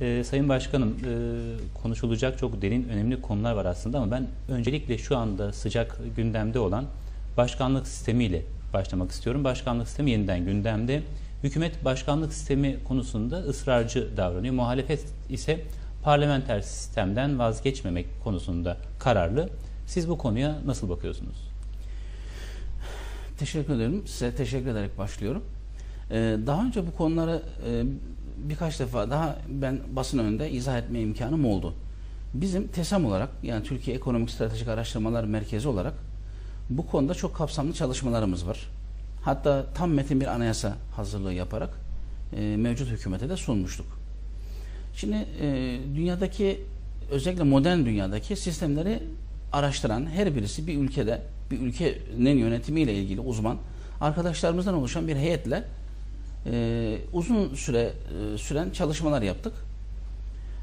Ee, Sayın Başkanım, e, konuşulacak çok derin, önemli konular var aslında ama ben öncelikle şu anda sıcak gündemde olan başkanlık sistemiyle başlamak istiyorum. Başkanlık sistemi yeniden gündemde. Hükümet başkanlık sistemi konusunda ısrarcı davranıyor. Muhalefet ise parlamenter sistemden vazgeçmemek konusunda kararlı. Siz bu konuya nasıl bakıyorsunuz? Teşekkür ederim. Size teşekkür ederek başlıyorum. Ee, daha önce bu konuları e, birkaç defa daha ben basın önünde izah etme imkanım oldu. Bizim TESAM olarak yani Türkiye Ekonomik Stratejik Araştırmalar Merkezi olarak bu konuda çok kapsamlı çalışmalarımız var. Hatta tam metin bir anayasa hazırlığı yaparak e, mevcut hükümete de sunmuştuk. Şimdi e, dünyadaki özellikle modern dünyadaki sistemleri araştıran her birisi bir ülkede bir ülkenin yönetimiyle ilgili uzman arkadaşlarımızdan oluşan bir heyetle e, uzun süre e, süren çalışmalar yaptık.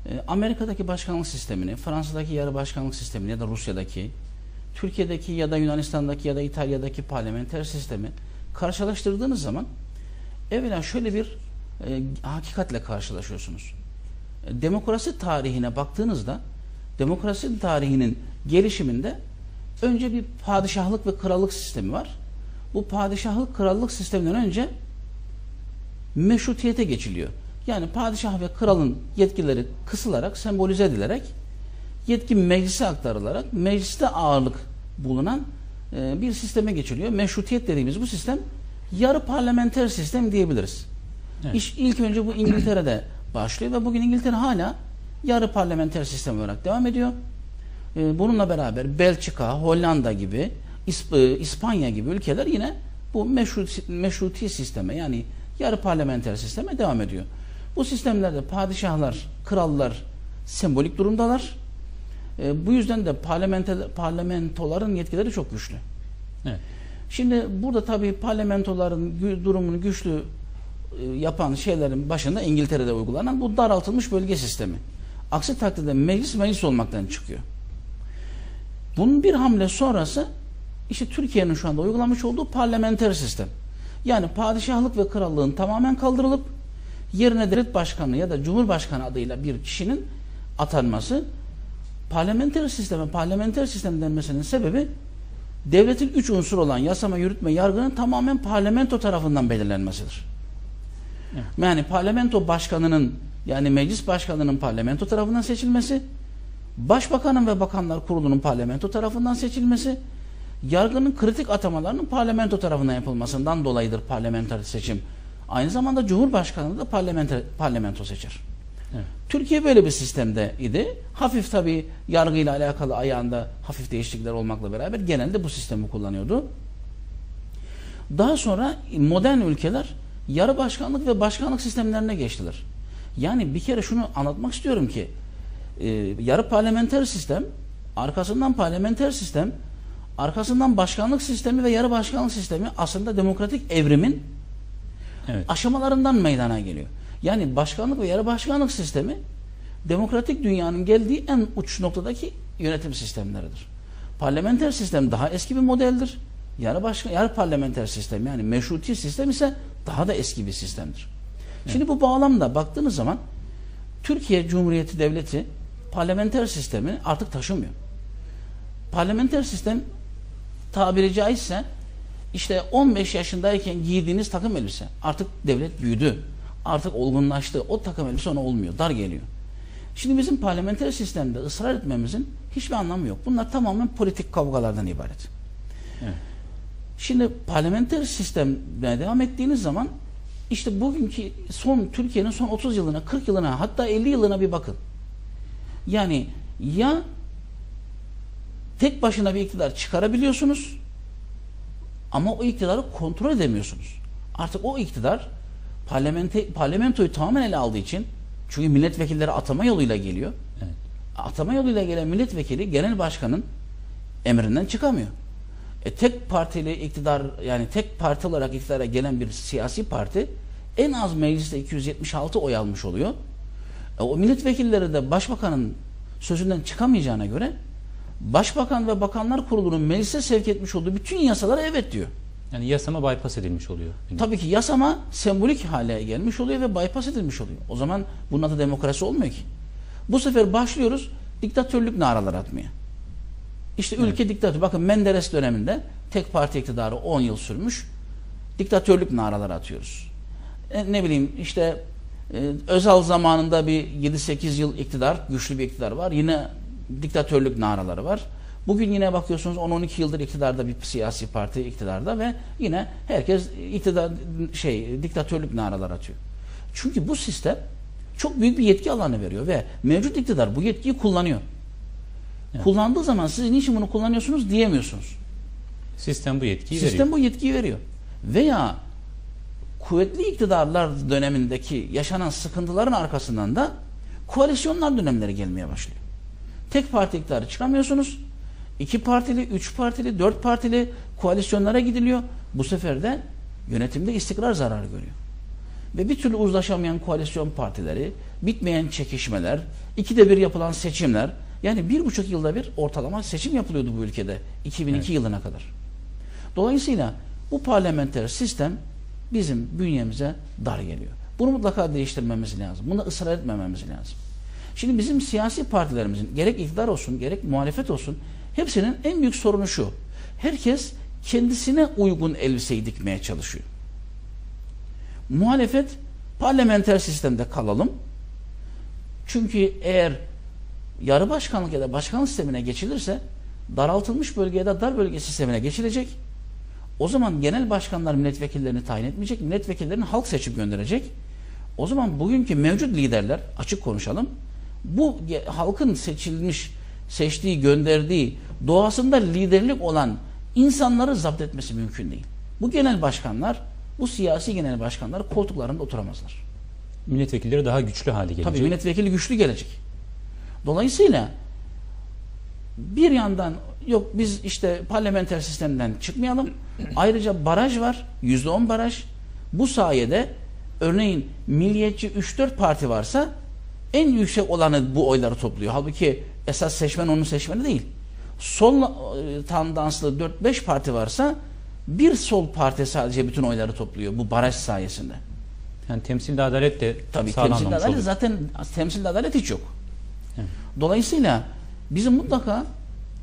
E, Amerika'daki başkanlık sistemini, Fransa'daki yarı başkanlık sistemini ya da Rusya'daki, Türkiye'deki ya da Yunanistan'daki ya da İtalya'daki parlamenter sistemi karşılaştırdığınız zaman evvela şöyle bir e, hakikatle karşılaşıyorsunuz. E, demokrasi tarihine baktığınızda demokrasi tarihinin gelişiminde önce bir padişahlık ve krallık sistemi var. Bu padişahlık krallık sisteminden önce meşrutiyete geçiliyor. Yani padişah ve kralın yetkileri kısılarak, sembolize edilerek yetki meclise aktarılarak mecliste ağırlık bulunan e, bir sisteme geçiliyor. Meşrutiyet dediğimiz bu sistem yarı parlamenter sistem diyebiliriz. Evet. İş ilk önce bu İngiltere'de başlıyor ve bugün İngiltere hala yarı parlamenter sistem olarak devam ediyor. E, bununla beraber Belçika, Hollanda gibi, İsp İspanya gibi ülkeler yine bu meşruti, meşruti sisteme yani yarı parlamenter sisteme devam ediyor. Bu sistemlerde padişahlar, krallar sembolik durumdalar. E, bu yüzden de parlamentoların yetkileri çok güçlü. Evet. Şimdi burada tabii parlamentoların durumunu güçlü e, yapan şeylerin başında İngiltere'de uygulanan bu daraltılmış bölge sistemi. Aksi takdirde meclis meclis olmaktan çıkıyor. Bunun bir hamle sonrası işte Türkiye'nin şu anda uygulamış olduğu parlamenter sistem. Yani padişahlık ve krallığın tamamen kaldırılıp yerine devlet başkanı ya da cumhurbaşkanı adıyla bir kişinin atanması parlamenter sisteme parlamenter sistem denmesinin sebebi devletin üç unsur olan yasama, yürütme, yargının tamamen parlamento tarafından belirlenmesidir. Evet. Yani parlamento başkanının yani meclis başkanının parlamento tarafından seçilmesi, başbakanın ve bakanlar kurulunun parlamento tarafından seçilmesi, yargının kritik atamalarının parlamento tarafından yapılmasından dolayıdır parlamenter seçim. Aynı zamanda Cumhurbaşkanı da parlamenter, parlamento seçer. Evet. Türkiye böyle bir sistemde idi. Hafif tabi yargıyla alakalı ayağında hafif değişiklikler olmakla beraber genelde bu sistemi kullanıyordu. Daha sonra modern ülkeler yarı başkanlık ve başkanlık sistemlerine geçtiler. Yani bir kere şunu anlatmak istiyorum ki e, yarı parlamenter sistem arkasından parlamenter sistem arkasından başkanlık sistemi ve yarı başkanlık sistemi aslında demokratik evrimin evet. aşamalarından meydana geliyor. Yani başkanlık ve yarı başkanlık sistemi demokratik dünyanın geldiği en uç noktadaki yönetim sistemleridir. Parlamenter sistem daha eski bir modeldir. Yarı başkan, yarı parlamenter sistem yani meşruti sistem ise daha da eski bir sistemdir. Evet. Şimdi bu bağlamda baktığınız zaman Türkiye Cumhuriyeti Devleti parlamenter sistemi artık taşımıyor. Parlamenter sistem tabiri caizse işte 15 yaşındayken giydiğiniz takım elbise. Artık devlet büyüdü. Artık olgunlaştı. O takım elbise ona olmuyor. Dar geliyor. Şimdi bizim parlamenter sistemde ısrar etmemizin hiçbir anlamı yok. Bunlar tamamen politik kavgalardan ibaret. Evet. Şimdi parlamenter sistemine devam ettiğiniz zaman işte bugünkü son Türkiye'nin son 30 yılına, 40 yılına hatta 50 yılına bir bakın. Yani ya tek başına bir iktidar çıkarabiliyorsunuz ama o iktidarı kontrol edemiyorsunuz. Artık o iktidar parlamento, parlamentoyu tamamen ele aldığı için çünkü milletvekilleri atama yoluyla geliyor. Evet. Atama yoluyla gelen milletvekili genel başkanın emrinden çıkamıyor. E, tek partili iktidar yani tek parti olarak iktidara gelen bir siyasi parti en az mecliste 276 oy almış oluyor. E, o milletvekilleri de başbakanın sözünden çıkamayacağına göre Başbakan ve Bakanlar Kurulu'nun meclise sevk etmiş olduğu bütün yasalara evet diyor. Yani yasama bypass edilmiş oluyor. Tabii ki yasama sembolik hale gelmiş oluyor ve bypass edilmiş oluyor. O zaman bunun adı demokrasi olmuyor ki. Bu sefer başlıyoruz diktatörlük naraları atmaya. İşte ülke evet. diktatör. Bakın Menderes döneminde tek parti iktidarı 10 yıl sürmüş. Diktatörlük naraları atıyoruz. E, ne bileyim işte e, Özal zamanında bir 7-8 yıl iktidar, güçlü bir iktidar var. Yine diktatörlük naraları var. Bugün yine bakıyorsunuz 10-12 yıldır iktidarda bir siyasi parti iktidarda ve yine herkes iktidar şey diktatörlük naralar atıyor. Çünkü bu sistem çok büyük bir yetki alanı veriyor ve mevcut iktidar bu yetkiyi kullanıyor. Evet. Kullandığı zaman siz niçin bunu kullanıyorsunuz diyemiyorsunuz. Sistem bu yetkiyi Sistem veriyor. bu yetkiyi veriyor. Veya kuvvetli iktidarlar dönemindeki yaşanan sıkıntıların arkasından da koalisyonlar dönemleri gelmeye başlıyor. Tek parti iktidarı çıkamıyorsunuz. İki partili, üç partili, dört partili koalisyonlara gidiliyor. Bu sefer de yönetimde istikrar zararı görüyor. Ve bir türlü uzlaşamayan koalisyon partileri, bitmeyen çekişmeler, ikide bir yapılan seçimler, yani bir buçuk yılda bir ortalama seçim yapılıyordu bu ülkede 2002 evet. yılına kadar. Dolayısıyla bu parlamenter sistem bizim bünyemize dar geliyor. Bunu mutlaka değiştirmemiz lazım. Bunda ısrar etmememiz lazım. Şimdi bizim siyasi partilerimizin gerek iktidar olsun gerek muhalefet olsun hepsinin en büyük sorunu şu. Herkes kendisine uygun elbiseyi dikmeye çalışıyor. Muhalefet parlamenter sistemde kalalım. Çünkü eğer yarı başkanlık ya da başkanlık sistemine geçilirse daraltılmış bölgeye de dar bölge sistemine geçilecek. O zaman genel başkanlar milletvekillerini tayin etmeyecek. Milletvekillerini halk seçip gönderecek. O zaman bugünkü mevcut liderler açık konuşalım. Bu halkın seçilmiş, seçtiği, gönderdiği doğasında liderlik olan insanları zapt etmesi mümkün değil. Bu genel başkanlar, bu siyasi genel başkanlar koltuklarında oturamazlar. Milletvekilleri daha güçlü hale gelecek. Tabii milletvekili güçlü gelecek. Dolayısıyla bir yandan yok biz işte parlamenter sistemden çıkmayalım. Ayrıca baraj var. Yüzde on baraj. Bu sayede örneğin milliyetçi 3-4 parti varsa en yüksek olanı bu oyları topluyor. Halbuki esas seçmen onun seçmeni değil. Sol e, tandanslı 4-5 parti varsa bir sol parti sadece bütün oyları topluyor bu baraj sayesinde. Yani temsilde adalet de Tabii temsilde adalet oluyor. zaten temsilde adalet hiç yok. Evet. Dolayısıyla bizim mutlaka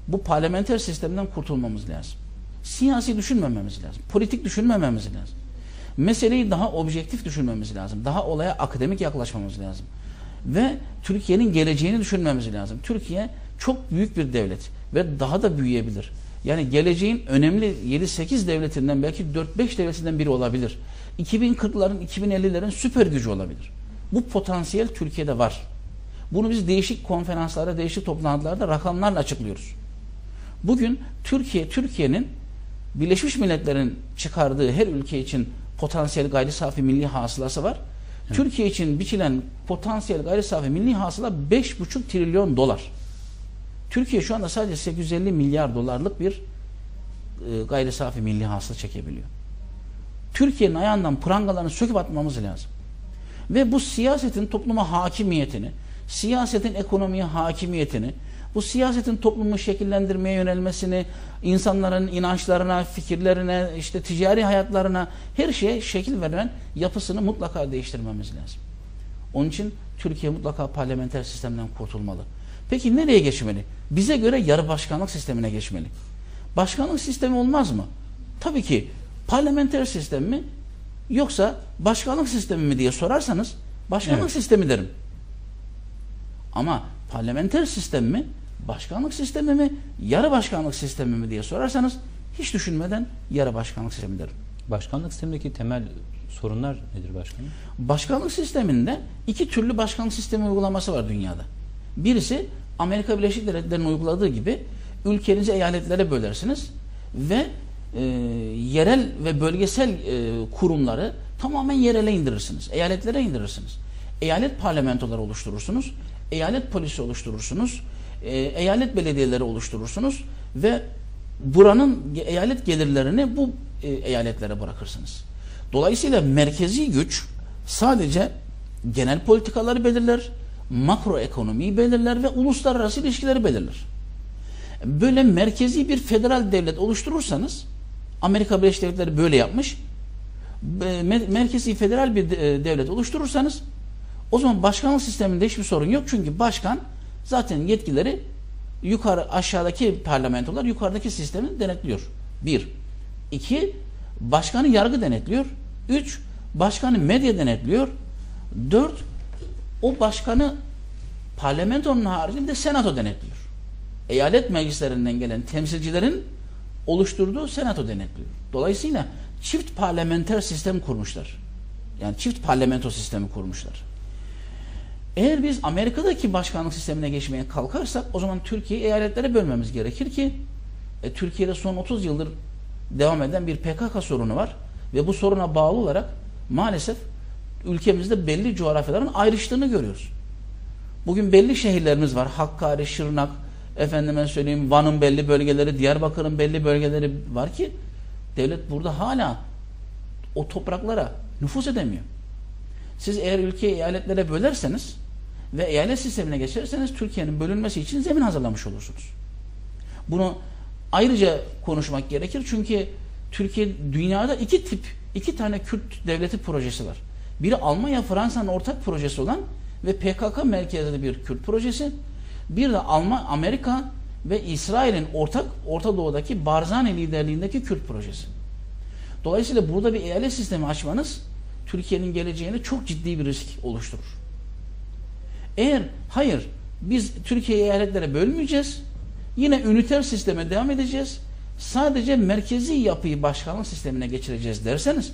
bu parlamenter sistemden kurtulmamız lazım. Siyasi düşünmememiz lazım. Politik düşünmememiz lazım. Meseleyi daha objektif düşünmemiz lazım. Daha olaya akademik yaklaşmamız lazım. Ve Türkiye'nin geleceğini düşünmemiz lazım. Türkiye çok büyük bir devlet ve daha da büyüyebilir. Yani geleceğin önemli 7-8 devletinden belki 4-5 devletinden biri olabilir. 2040'ların, 2050'lerin süper gücü olabilir. Bu potansiyel Türkiye'de var. Bunu biz değişik konferanslarda, değişik toplantılarda rakamlarla açıklıyoruz. Bugün Türkiye, Türkiye'nin Birleşmiş Milletler'in çıkardığı her ülke için potansiyel gayri safi milli hasılası var. Türkiye için biçilen potansiyel gayri safi milli hasıla 5,5 trilyon dolar. Türkiye şu anda sadece 850 milyar dolarlık bir e, gayri safi milli hasıla çekebiliyor. Türkiye'nin ayağından prangalarını söküp atmamız lazım. Ve bu siyasetin topluma hakimiyetini, siyasetin ekonomiye hakimiyetini, bu siyasetin toplumu şekillendirmeye yönelmesini, insanların inançlarına, fikirlerine, işte ticari hayatlarına her şeye şekil veren yapısını mutlaka değiştirmemiz lazım. Onun için Türkiye mutlaka parlamenter sistemden kurtulmalı. Peki nereye geçmeli? Bize göre yarı başkanlık sistemine geçmeli. Başkanlık sistemi olmaz mı? Tabii ki parlamenter sistem mi yoksa başkanlık sistemi mi diye sorarsanız başkanlık evet. sistemi derim. Ama parlamenter sistem mi başkanlık sistemi mi, yarı başkanlık sistemi mi diye sorarsanız hiç düşünmeden yarı başkanlık sistemi derim. Başkanlık sistemindeki temel sorunlar nedir başkanım? Başkanlık sisteminde iki türlü başkanlık sistemi uygulaması var dünyada. Birisi Amerika Birleşik Devletleri'nin uyguladığı gibi ülkenizi eyaletlere bölersiniz ve e, yerel ve bölgesel e, kurumları tamamen yerele indirirsiniz. Eyaletlere indirirsiniz. Eyalet parlamentoları oluşturursunuz. Eyalet polisi oluşturursunuz e, eyalet belediyeleri oluşturursunuz ve buranın eyalet gelirlerini bu e, eyaletlere bırakırsınız. Dolayısıyla merkezi güç sadece genel politikaları belirler, makro ekonomiyi belirler ve uluslararası ilişkileri belirler. Böyle merkezi bir federal devlet oluşturursanız Amerika Birleşik Devletleri böyle yapmış. Merkezi federal bir e, devlet oluşturursanız o zaman başkanlık sisteminde hiçbir sorun yok. Çünkü başkan zaten yetkileri yukarı aşağıdaki parlamentolar yukarıdaki sistemi denetliyor. Bir. iki Başkanı yargı denetliyor. Üç. Başkanı medya denetliyor. Dört. O başkanı parlamentonun haricinde senato denetliyor. Eyalet meclislerinden gelen temsilcilerin oluşturduğu senato denetliyor. Dolayısıyla çift parlamenter sistem kurmuşlar. Yani çift parlamento sistemi kurmuşlar. Eğer biz Amerika'daki başkanlık sistemine geçmeye kalkarsak o zaman Türkiye'yi eyaletlere bölmemiz gerekir ki e, Türkiye'de son 30 yıldır devam eden bir PKK sorunu var ve bu soruna bağlı olarak maalesef ülkemizde belli coğrafyaların ayrıştığını görüyoruz. Bugün belli şehirlerimiz var. Hakkari, Şırnak, efendime söyleyeyim Van'ın belli bölgeleri, Diyarbakır'ın belli bölgeleri var ki devlet burada hala o topraklara nüfus edemiyor. Siz eğer ülkeyi eyaletlere bölerseniz ve eyalet sistemine geçerseniz Türkiye'nin bölünmesi için zemin hazırlamış olursunuz. Bunu ayrıca konuşmak gerekir çünkü Türkiye dünyada iki tip, iki tane Kürt devleti projesi var. Biri Almanya, Fransa'nın ortak projesi olan ve PKK merkezli bir Kürt projesi. Bir de Alman, Amerika ve İsrail'in ortak Orta Doğu'daki Barzani liderliğindeki Kürt projesi. Dolayısıyla burada bir eyalet sistemi açmanız Türkiye'nin geleceğine çok ciddi bir risk oluşturur. Eğer hayır biz Türkiye'yi eyaletlere bölmeyeceğiz. Yine üniter sisteme devam edeceğiz. Sadece merkezi yapıyı başkanlık sistemine geçireceğiz derseniz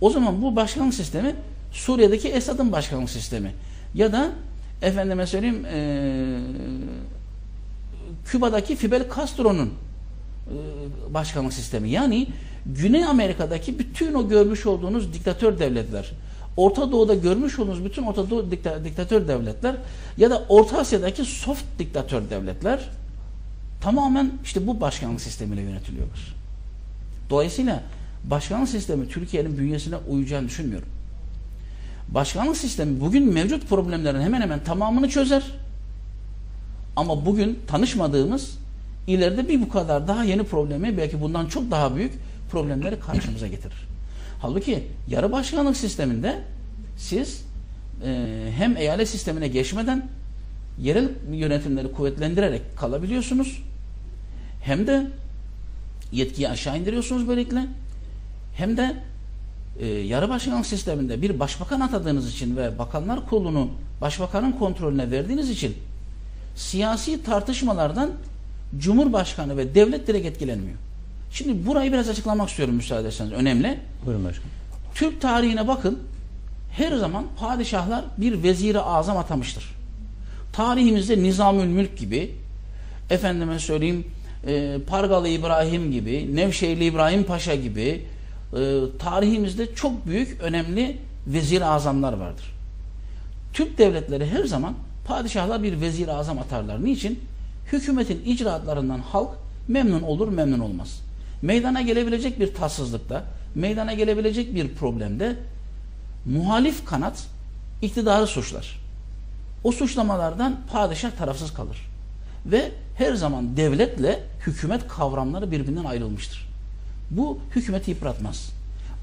o zaman bu başkanlık sistemi Suriye'deki Esad'ın başkanlık sistemi ya da efendime söyleyeyim e, Küba'daki Fidel Castro'nun e, başkanlık sistemi. Yani Güney Amerika'daki bütün o görmüş olduğunuz diktatör devletler, Orta Doğu'da görmüş olduğunuz bütün Orta Doğu dikta, diktatör devletler ya da Orta Asya'daki soft diktatör devletler tamamen işte bu başkanlık sistemiyle yönetiliyorlar. Dolayısıyla başkanlık sistemi Türkiye'nin bünyesine uyacağını düşünmüyorum. Başkanlık sistemi bugün mevcut problemlerin hemen hemen tamamını çözer. Ama bugün tanışmadığımız ileride bir bu kadar daha yeni problemi belki bundan çok daha büyük problemleri karşımıza getirir. Halbuki yarı başkanlık sisteminde siz e, hem eyalet sistemine geçmeden yerel yönetimleri kuvvetlendirerek kalabiliyorsunuz. Hem de yetkiyi aşağı indiriyorsunuz böylelikle. Hem de e, yarı başkanlık sisteminde bir başbakan atadığınız için ve bakanlar kurulunu başbakanın kontrolüne verdiğiniz için siyasi tartışmalardan Cumhurbaşkanı ve devlet direkt etkilenmiyor. Şimdi burayı biraz açıklamak istiyorum müsaade ederseniz. Önemli. Buyurun başkanım. Türk tarihine bakın. Her zaman padişahlar bir veziri azam atamıştır. Tarihimizde Nizamül Mülk gibi efendime söyleyeyim e, Pargalı İbrahim gibi Nevşehirli İbrahim Paşa gibi e, tarihimizde çok büyük önemli vezir azamlar vardır. Türk devletleri her zaman padişahlar bir vezir azam atarlar. Niçin? Hükümetin icraatlarından halk memnun olur memnun olmaz. Meydana gelebilecek bir tatsızlıkta, meydana gelebilecek bir problemde muhalif kanat iktidarı suçlar. O suçlamalardan padişah tarafsız kalır. Ve her zaman devletle hükümet kavramları birbirinden ayrılmıştır. Bu hükümeti yıpratmaz.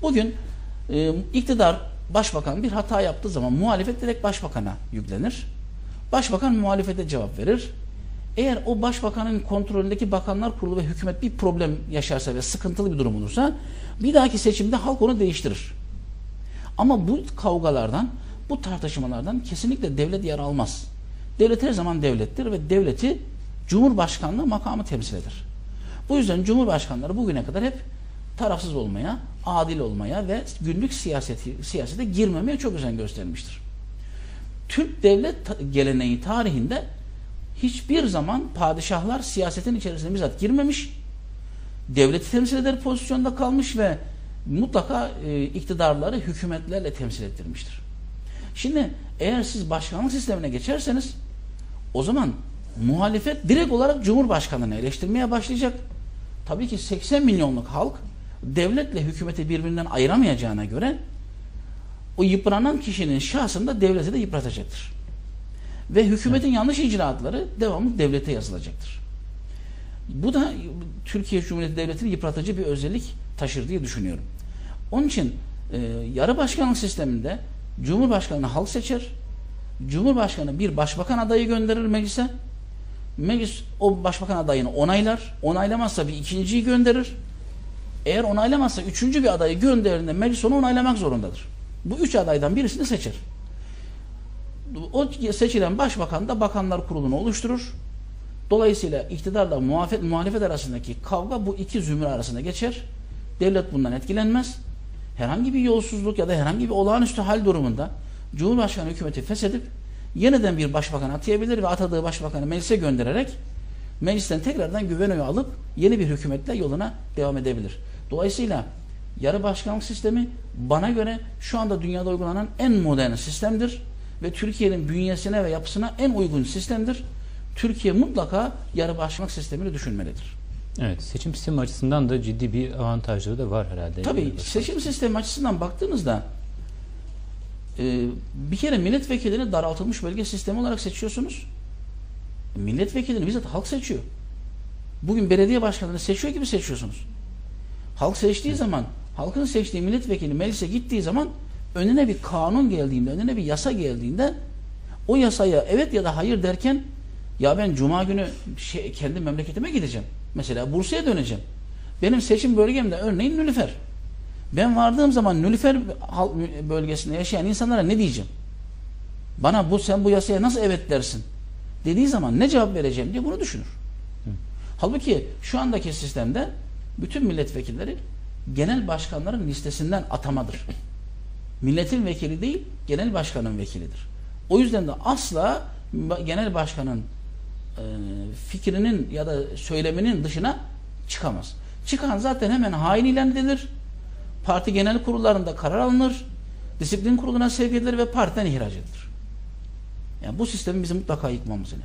Bugün e, iktidar başbakan bir hata yaptığı zaman muhalefet direkt başbakana yüklenir. Başbakan muhalefete cevap verir. Eğer o başbakanın kontrolündeki bakanlar kurulu ve hükümet bir problem yaşarsa ve sıkıntılı bir durum olursa bir dahaki seçimde halk onu değiştirir. Ama bu kavgalardan, bu tartışmalardan kesinlikle devlet yer almaz. Devlet her zaman devlettir ve devleti Cumhurbaşkanlığı makamı temsil eder. Bu yüzden Cumhurbaşkanları bugüne kadar hep tarafsız olmaya, adil olmaya ve günlük siyaseti, siyasete girmemeye çok özen göstermiştir. Türk devlet geleneği tarihinde hiçbir zaman padişahlar siyasetin içerisine bizzat girmemiş, devleti temsil eder pozisyonda kalmış ve mutlaka e, iktidarları hükümetlerle temsil ettirmiştir. Şimdi eğer siz başkanlık sistemine geçerseniz o zaman muhalefet direkt olarak Cumhurbaşkanı'nı eleştirmeye başlayacak. Tabii ki 80 milyonluk halk devletle hükümeti birbirinden ayıramayacağına göre o yıpranan kişinin şahsında devleti de yıpratacaktır. Ve hükümetin yanlış icraatları devamlı devlete yazılacaktır. Bu da Türkiye Cumhuriyeti Devleti'nin yıpratıcı bir özellik taşır diye düşünüyorum. Onun için e, yarı başkanlık sisteminde Cumhurbaşkanı halk seçer. Cumhurbaşkanı bir başbakan adayı gönderir meclise. Meclis o başbakan adayını onaylar. Onaylamazsa bir ikinciyi gönderir. Eğer onaylamazsa üçüncü bir adayı gönderdiğinde meclis onu onaylamak zorundadır. Bu üç adaydan birisini seçer. O seçilen başbakan da bakanlar kurulunu oluşturur. Dolayısıyla iktidarla muhalefet, muhalefet arasındaki kavga bu iki zümre arasında geçer. Devlet bundan etkilenmez. Herhangi bir yolsuzluk ya da herhangi bir olağanüstü hal durumunda Cumhurbaşkanı hükümeti feshedip yeniden bir başbakan atayabilir ve atadığı başbakanı meclise göndererek meclisten tekrardan güven oyu alıp yeni bir hükümetle yoluna devam edebilir. Dolayısıyla yarı başkanlık sistemi bana göre şu anda dünyada uygulanan en modern sistemdir ve Türkiye'nin bünyesine ve yapısına en uygun sistemdir. Türkiye mutlaka yarı başkanlık sistemini düşünmelidir. Evet, seçim sistemi açısından da ciddi bir avantajları da var herhalde. Tabii seçim sistemi açısından baktığınızda e, bir kere milletvekilini daraltılmış bölge sistemi olarak seçiyorsunuz. Milletvekilini bizzat halk seçiyor. Bugün belediye başkanını seçiyor gibi seçiyorsunuz. Halk seçtiği zaman, halkın seçtiği milletvekili meclise gittiği zaman önüne bir kanun geldiğinde, önüne bir yasa geldiğinde o yasaya evet ya da hayır derken ya ben cuma günü şey, kendi memleketime gideceğim. Mesela Bursa'ya döneceğim. Benim seçim bölgemde örneğin Nülüfer. Ben vardığım zaman Nülüfer bölgesinde yaşayan insanlara ne diyeceğim? Bana bu sen bu yasaya nasıl evet dersin? Dediği zaman ne cevap vereceğim diye bunu düşünür. Hı. Halbuki şu andaki sistemde bütün milletvekilleri genel başkanların listesinden atamadır. Milletin vekili değil, genel başkanın vekilidir. O yüzden de asla genel başkanın e, fikrinin ya da söyleminin dışına çıkamaz. Çıkan zaten hemen hain ilan edilir. Parti genel kurullarında karar alınır. Disiplin kuruluna sevk edilir ve partiden ihraç edilir. Yani bu sistemi bizim mutlaka yıkmamız lazım.